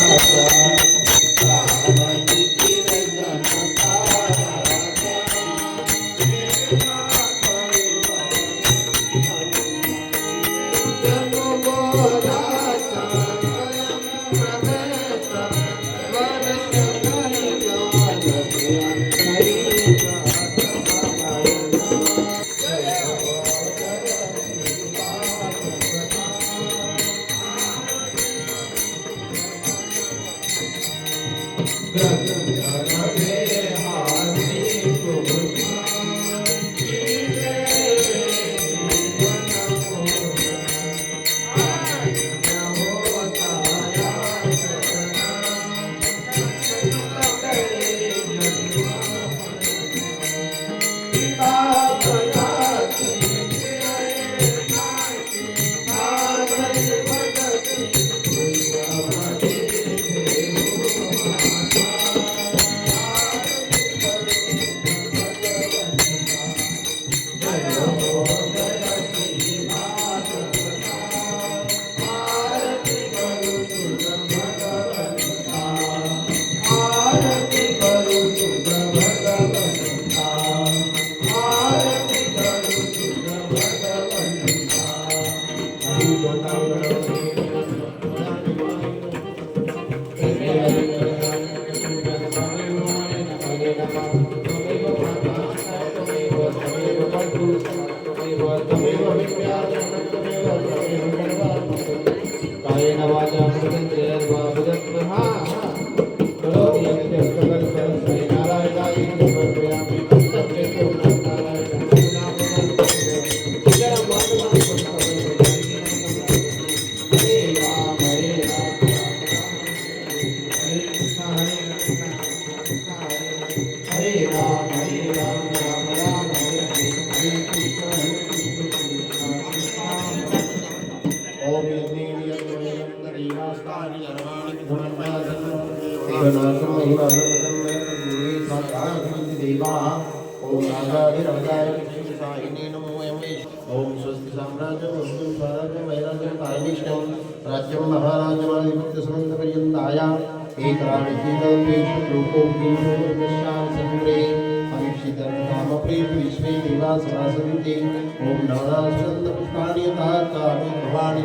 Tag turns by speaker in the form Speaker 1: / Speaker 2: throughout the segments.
Speaker 1: Thank Gracias. ఆయన వాచా మృతంత్రేర్వాదత్మహా కరోతి యజ్ఞ ప్రకల్పం శ్రీ నారాయణాయ సమర్పయామి Thank you. ओम स्वस्ति साम्राज्यम वस्तु स्वराज्यम वैराज्यम तारिष्टम राज्यम महाराज्यमाधिपत्य समन्त पर्यंताया एकराणि कीलपेश लोको संग्रे अमीक्षितर्काम प्रेम विश्वे देवा सभासन्ति ओम यथा कामे भवानि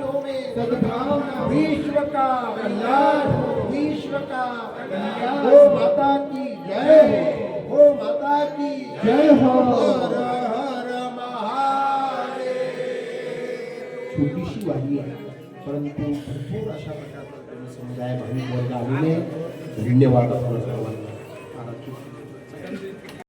Speaker 1: सद्भावना विश्व का कल्याण हो। विश्व का कल्याण हो। माता की जय हो। हो माता की जय हो। हर हर महादेव। छोटीशी वाही आहे परंतु भरपूर अशा प्रकारचा समुदाय भाविक वर्ग आलेले धन्यवाद सर्वांना.